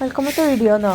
Welcome to video എന്നോ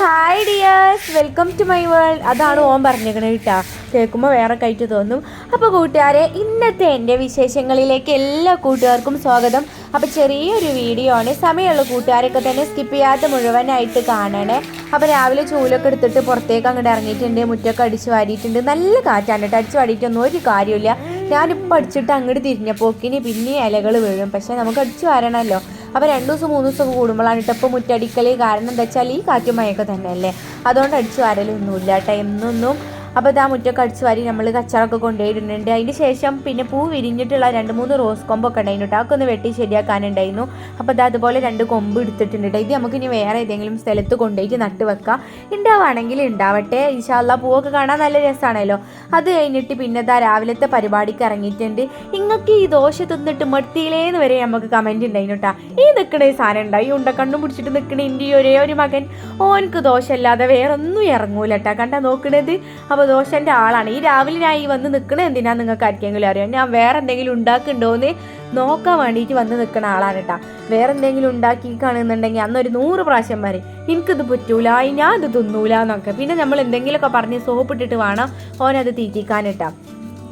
hi dears welcome to my world അതാണ് ഓൻ പറഞ്ഞേക്കണ കേട്ടാ. കേൾക്കുമ്പോൾ വേറെ കയറ്റ് തോന്നും. അപ്പോൾ കൂട്ടുകാരെ ഇന്നത്തെ എന്റെ വിശേഷങ്ങളിലേക്ക് എല്ലാ കൂട്ടുകാർക്കും സ്വാഗതം. അപ്പോൾ ചെറിയൊരു വീഡിയോ ആണ്. സമയമുള്ള കൂട്ടുകാരൊക്കെ തന്നെ സ്കിപ്പ് ചെയ്യാത്ത മുഴുവനായിട്ട് കാണണേ. അപ്പോൾ രാവിലെ ചൂലൊക്കെ എടുത്തിട്ട് പുറത്തേക്ക് അങ്ങോട്ട് ഇറങ്ങിയിട്ടുണ്ട്. മുറ്റൊക്കെ അടിച്ച് വാരിയിട്ടുണ്ട്. നല്ല കാറ്റാണ് കേട്ടോ. അടിച്ച് വാരിയിട്ടൊന്നും ഒരു കാര്യമില്ല ഞാനിപ്പോൾ അടിച്ചിട്ട് അങ്ങോട്ട് തിരിഞ്ഞപ്പോക്കിന് പിന്നെ ഇലകൾ വീഴും. പക്ഷേ നമുക്ക് അടിച്ച് വരണമല്ലോ അപ്പോൾ രണ്ട് ദിവസം മൂന്ന് ദിവസം കൂടുമ്പോഴാണ് കേട്ടോ ഇപ്പോൾ മുറ്റടിക്കൽ കാരണം എന്താ വെച്ചാൽ ഈ കാറ്റും മഴയൊക്കെ തന്നെയല്ലേ. അതുകൊണ്ട് അടിച്ച് വരലൊന്നുമില്ല കേട്ടോ എന്നൊന്നും അപ്പോൾ ഇതാ മുറ്റൊക്കെ അടിച്ച് വാരി നമ്മൾ കച്ചറൊക്കെ കൊണ്ടുപോയിട്ടുണ്ട്. അതിന് ശേഷം പിന്നെ പൂ വിരിഞ്ഞിട്ടുള്ള രണ്ട് മൂന്ന് റോസ് കൊമ്പൊക്കെ ഉണ്ടായിരുന്നു കേട്ടോ അതൊക്കെ ഒന്ന് വെട്ടി ശരിയാക്കാനുണ്ടായിരുന്നു. അപ്പോൾ അത് അതുപോലെ രണ്ട് കൊമ്പ് എടുത്തിട്ടുണ്ട് കേട്ടോ ഇത് നമുക്ക് ഇനി വേറെ ഏതെങ്കിലും സ്ഥലത്ത് കൊണ്ടുപോയിട്ട് നട്ട് വെക്കാം. ഉണ്ടാവുകയാണെങ്കിൽ ഉണ്ടാവട്ടെ ഇൻഷാല്ല പൂവൊക്കെ കാണാൻ നല്ല രസമാണല്ലോ അത് കഴിഞ്ഞിട്ട് പിന്നെ ഇതാ രാവിലത്തെ പരിപാടിക്ക് ഇറങ്ങിയിട്ടുണ്ട്. നിങ്ങൾക്ക് ഈ ദോശ തിന്നിട്ട് മടുത്തിയിലേന്ന് വരെ നമുക്ക് കമന്റ് ഉണ്ടായിരുന്നു കേട്ടോ ഈ നിൽക്കണ സാധനം ഉണ്ടായി ഉണ്ട കണ്ണും പിടിച്ചിട്ട് നിൽക്കണ എന്റെ ഒരേ ഒരു മകൻ. ഓനക്ക് ദോശ അല്ലാതെ വേറെ ഒന്നും ഇറങ്ങൂല കേട്ടോ കണ്ടാ നോക്കണത്? അപ്പോൾ ദോശന്റെ ആളാണ്. ഈ രാവിലെ ഞാൻ ഈ വന്ന് നിൽക്കണത് എന്തിനാ നിങ്ങൾക്ക് ആർക്കെങ്കിലും അറിയാം. ഞാൻ വേറെ എന്തെങ്കിലും ഉണ്ടാക്കുന്നുണ്ടോന്ന് നോക്കാൻ വേണ്ടിയിട്ട് വന്ന് നിൽക്കുന്ന ആളാണ് കേട്ടോ വേറെ എന്തെങ്കിലും ഉണ്ടാക്കി കാണുന്നുണ്ടെങ്കിൽ അന്നൊരു നൂറ് പ്രാവശ്യം വരെ എനിക്കിത് പറ്റൂല ഞാൻ ഇത് തിന്നൂല എന്നൊക്കെ. പിന്നെ നമ്മൾ എന്തെങ്കിലുമൊക്കെ പറഞ്ഞ് സോപ്പിട്ടിട്ട് വേണം ഓനത് തീറ്റിക്കാനിട്ടാ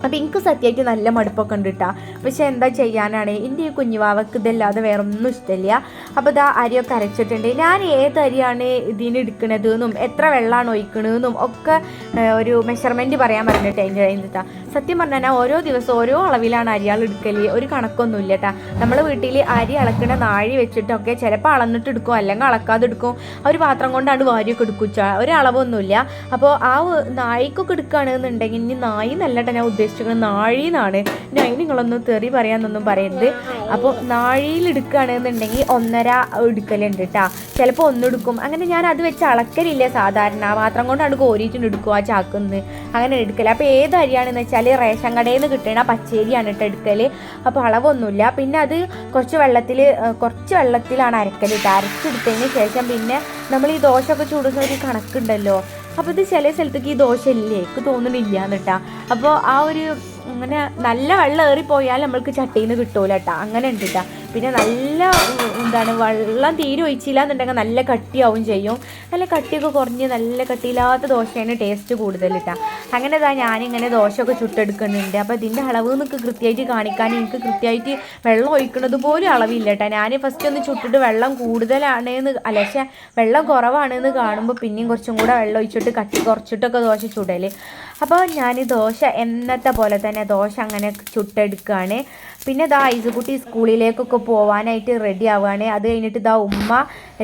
അപ്പം എനിക്ക് സത്യമായിട്ട് നല്ല മടുപ്പൊക്കെ ഉണ്ട് കേട്ടോ പക്ഷെ എന്താ ചെയ്യാനാണ്? എന്റെ ഈ കുഞ്ഞുവാവക്ക് ഇതല്ലാതെ വേറെ ഒന്നും ഇഷ്ടമില്ല. അപ്പോൾ ഇതാ അരിയൊക്കെ അരച്ചിട്ടുണ്ട്. ഞാൻ ഏത് അരിയാണ് ഇതിന് എടുക്കണത് എന്നും എത്ര വെള്ളമാണ് ഒഴിക്കണതെന്നും ഒക്കെ ഒരു മെഷർമെന്റ് പറയാൻ പറഞ്ഞിട്ട് എന്റെ കഴിഞ്ഞിട്ടാ സത്യം പറഞ്ഞാൽ ഞാൻ ഓരോ ദിവസം ഓരോ അളവിലാണ് അരിയാൾ എടുക്കൽ ഒരു കണക്കൊന്നുമില്ല കേട്ടോ നമ്മൾ വീട്ടിൽ അരി അളക്കണ നാഴി വെച്ചിട്ടൊക്കെ ചിലപ്പോൾ അളന്നിട്ട് എടുക്കും അല്ലെങ്കിൽ അളക്കാതെ എടുക്കും. ഒരു പാത്രം കൊണ്ടാണ് വാരിയൊക്കെ എടുക്കും ഒരളവൊന്നുമില്ല അപ്പോൾ ആ നായിക്കൊക്കെ എടുക്കുകയാണെന്നുണ്ടെങ്കിൽ ഇനി നായി നല്ലട്ട ഞാൻ ഉദ്ദേശിക്കുന്നത് നാഴിന്നാണ് ഞാൻ നിങ്ങളൊന്നും തെറി പറയാന്നൊന്നും പറയരുത്. അപ്പോൾ നാഴിയിൽ എടുക്കുകയാണെന്നുണ്ടെങ്കിൽ ഒന്നര എടുക്കലുണ്ട് കേട്ടോ ചിലപ്പോൾ ഒന്നെടുക്കും അങ്ങനെ ഞാൻ അത് വെച്ച് അളക്കലില്ല സാധാരണ. പാത്രം കൊണ്ടാണ് കോരിയിട്ടുണ്ട് എടുക്കുക ആ ചാക്കുന്ന്. അങ്ങനെ എടുക്കൽ അപ്പോൾ ഏത് അരിയാണെന്ന് വെച്ചാൽ റേഷൻ കടയിൽ നിന്ന് കിട്ടണ പച്ചരിയാണ് കേട്ടോ എടുക്കൽ അപ്പോൾ അളവൊന്നുമില്ല. പിന്നെ അത് കുറച്ച് വെള്ളത്തിൽ കുറച്ച് വെള്ളത്തിലാണ് അരക്കൽ കേട്ടോ അരച്ചെടുത്തതിന് ശേഷം പിന്നെ നമ്മൾ ഈ ദോശയൊക്കെ ചൂടുന്ന ഒരു കണക്കുണ്ടല്ലോ. അപ്പോൾ ഇത് ചില സ്ഥലത്തേക്ക് ഈ ദോശ ഇല്ലേ? എനിക്ക് തോന്നുന്നില്ല എന്നിട്ടാ അപ്പോൾ ആ ഒരു അങ്ങനെ നല്ല വെള്ളം ഏറിപ്പോയാൽ നമ്മൾക്ക് ചട്ടിയിൽ നിന്ന് കിട്ടൂല കേട്ടോ അങ്ങനെ ഉണ്ട് കേട്ടോ പിന്നെ നല്ല എന്താണ് വെള്ളം തീരെ ഒഴിച്ചില്ല എന്നുണ്ടെങ്കിൽ നല്ല കട്ടിയാവും ചെയ്യും. നല്ല കട്ടിയൊക്കെ കുറഞ്ഞ് നല്ല കട്ടിയില്ലാത്ത ദോശയാണ് ടേസ്റ്റ് കൂടുതൽ കേട്ടോ അങ്ങനെ ഇതാ ഞാനിങ്ങനെ ദോശയൊക്കെ ചുട്ടെടുക്കുന്നുണ്ട്. അപ്പോൾ ഇതിന്റെ അളവ് എന്നൊക്കെ കൃത്യമായിട്ട് കാണിക്കാൻ എനിക്ക് കൃത്യമായിട്ട് വെള്ളം ഒഴിക്കുന്നത് പോലും അളവില്ല കേട്ടോ ഞാൻ ഫസ്റ്റ് ഒന്ന് ചുട്ടിട്ട് വെള്ളം കൂടുതലാണ് എന്ന് അല്ല പക്ഷേ വെള്ളം കുറവാണെന്ന് കാണുമ്പോൾ പിന്നെയും കുറച്ചും കൂടെ വെള്ളം ഒഴിച്ചിട്ട് കട്ടി കുറച്ചിട്ടൊക്കെ ദോശ ചുടൽ അപ്പോൾ ഞാൻ ദോശ എന്നത്തെ പോലെ തന്നെ ദോശ അങ്ങനെ ചുട്ടെടുക്കുകയാണ് പിന്നെ ഇതാ ഐസുകുട്ടി സ്കൂളിലേക്കൊക്കെ പോകാനായിട്ട് റെഡി ആവുകയാണ്. അത് കഴിഞ്ഞിട്ട് ഇതാ ഉമ്മ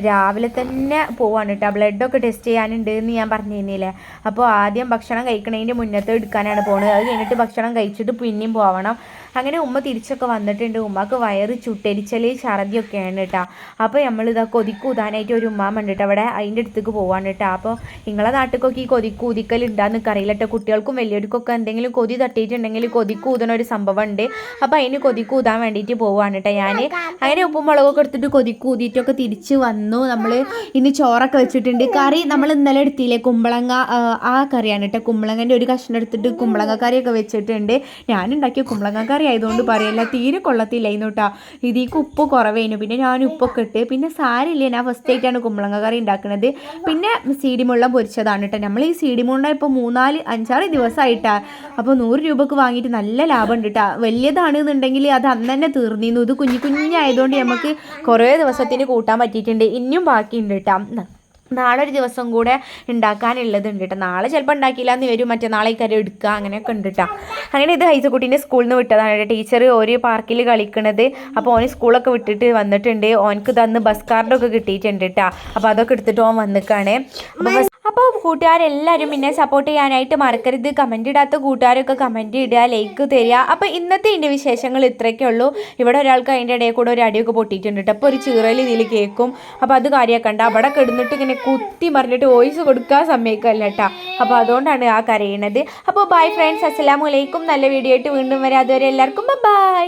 രാവിലെ തന്നെ പോവാണ് കേട്ടോ ബ്ലഡൊക്കെ ടെസ്റ്റ് ചെയ്യാനുണ്ട് എന്ന് ഞാൻ പറഞ്ഞു പറഞ്ഞിരുന്നില്ലേ. അപ്പോൾ ആദ്യം ഭക്ഷണം കഴിക്കണതിന്റെ മുന്നത്തെ എടുക്കാനാണ് പോകുന്നത് അത് കഴിഞ്ഞിട്ട് ഭക്ഷണം കഴിച്ചിട്ട് പിന്നെയും പോവണം. അങ്ങനെ ഉമ്മ തിരിച്ചൊക്കെ വന്നിട്ടുണ്ട്. ഉമ്മക്ക് വയറ് ചുട്ടരിച്ചൽ ഛർദിയൊക്കെയാണ് കേട്ടോ അപ്പോൾ നമ്മൾ ഇതാ കൊതിക്കൂതാനായിട്ട് ഒരു ഉമ്മ ഉണ്ട് അവിടെ അതിന്റെ അടുത്തേക്ക് പോവാണ് കേട്ടോ അപ്പോൾ നിങ്ങളെ നാട്ടിലൊക്കെ ഈ കൊതിക്കൂതിക്കൽ ഉണ്ടാകുന്ന അറിയില്ല കേട്ടോ കുട്ടികൾക്കും വലിയവർക്കൊക്കെ എന്തെങ്കിലും കൊതി തട്ടിയിട്ടുണ്ടെങ്കിൽ കൊതിക്കൂതണ ഒരു സംഭവം ഉണ്ട്. അപ്പോൾ അതിന് കൊതിക്കൂതാൻ വേണ്ടിയിട്ട് പോവാണ് കേട്ടോ ഞാൻ അങ്ങനെ ഉപ്പും മുളകൊക്കെ എടുത്തിട്ട് കൊതിക്ക് ഊതിയിട്ടൊക്കെ തിരിച്ച് വന്നു. നമ്മൾ ഇന്ന് ചോറൊക്കെ വെച്ചിട്ടുണ്ട്. കറി നമ്മൾ ഇന്നലെ എടുത്തില്ലേ? കുമ്പളങ്ങ ആ, കറിയാണ് കേട്ടോ കുമ്പളങ്ങന്റെ ഒരു കഷ്ണം എടുത്തിട്ട് കുമ്പളങ്ങ കറിയൊക്കെ വെച്ചിട്ടുണ്ട്. ഞാൻ ഉണ്ടാക്കിയ കുമ്പളങ്ങ കറി ആയതുകൊണ്ട് പറയല്ല തീരെ കൊള്ളത്തില്ലായിരുന്നു കേട്ടോ ഇതിക്ക് ഉപ്പ് കുറവേനു പിന്നെ ഞാൻ ഉപ്പൊക്കെ ഇട്ട് പിന്നെ സാരില്ലേ ഞാൻ ഫസ്റ്റ് ആയിട്ടാണ് കുമ്പളങ്ങ കറി ഉണ്ടാക്കുന്നത് പിന്നെ സീഡിമുള്ള പൊരിച്ചതാണ് കേട്ടോ നമ്മൾ ഈ സീഡിമുള്ള ഇപ്പോൾ മൂന്നാൽ അഞ്ചാറ് ദിവസമായിട്ടാ അപ്പോൾ നൂറ് രൂപക്ക് വാങ്ങിയിട്ട് നല്ല ലാഭം ഉണ്ട് കേട്ടോ വലിയതാണെന്നുണ്ടെങ്കിൽ അത് അന്ന് തന്നെ തീർന്നിരുന്നു. ഇത് കുഞ്ഞു കുഞ്ഞായതുകൊണ്ട് നമുക്ക് കുറേ ദിവസത്തിന് കൂട്ടാൻ പറ്റിയിട്ടുണ്ട്. ഇനിയും ബാക്കിയുണ്ട് കേട്ടോ നാളെ ഒരു ദിവസം കൂടെ ഉണ്ടാക്കാനുള്ളത് ഉണ്ട് കേട്ടോ നാളെ ചിലപ്പോൾ ഉണ്ടാക്കിയില്ല എന്ന് വരും. മറ്റേ നാളെ കറി എടുക്കുക അങ്ങനെയൊക്കെ ഉണ്ട് കേട്ടോ അങ്ങനെ ഇത് ഹൈസക്കുട്ടീന്റെ സ്കൂളിൽ നിന്ന് വിട്ടതാണ് ടീച്ചർ ഒരു പാർക്കിൽ കളിക്കണത്. അപ്പോൾ ഓന് സ്കൂളൊക്കെ വിട്ടിട്ട് വന്നിട്ടുണ്ട്. ഓനക്ക് തന്ന് ബസ് കാർഡൊക്കെ കിട്ടിയിട്ടുണ്ട് കേട്ടോ അപ്പോൾ അതൊക്കെ എടുത്തിട്ട് ഓൻ വന്നിക്കാണ്. അപ്പോൾ കൂട്ടുകാരെല്ലാവരും എന്നെ സപ്പോർട്ട് ചെയ്യാനായിട്ട് മറക്കരുത്. കമന്റ് ഇടാത്ത കൂട്ടുകാരൊക്കെ കമന്റ് ഇടുക ലൈക്ക് തരിക. അപ്പോൾ ഇന്നത്തെ എന്റെ വിശേഷങ്ങൾ ഇത്രയൊക്കെ ഉള്ളൂ. ഇവിടെ ഒരാൾക്ക് അതിന്റെ ഇടയിൽ കൂടെ ഒരു അടിയൊക്കെ പൊട്ടിയിട്ടുണ്ട് അപ്പോൾ ഒരു ചീറൽ ഇതിൽ കേൾക്കും അപ്പോൾ അത് കാര്യമാക്കണ്ട അവിടെ കിടന്നിട്ട് ഇങ്ങനെ കുത്തി മറിഞ്ഞിട്ട് വോയിസ് കൊടുക്കാൻ സമ്മതിക്കല്ല കേട്ടോ. അപ്പോൾ അതുകൊണ്ടാണ് ആ കരയണത്. അപ്പോൾ ബൈ ഫ്രണ്ട്സ് അസ്സലാമു അലൈക്കും. നല്ല വീഡിയോ ആയിട്ട് വീണ്ടും വരാം. അതുവരെ എല്ലാവർക്കും ബൈ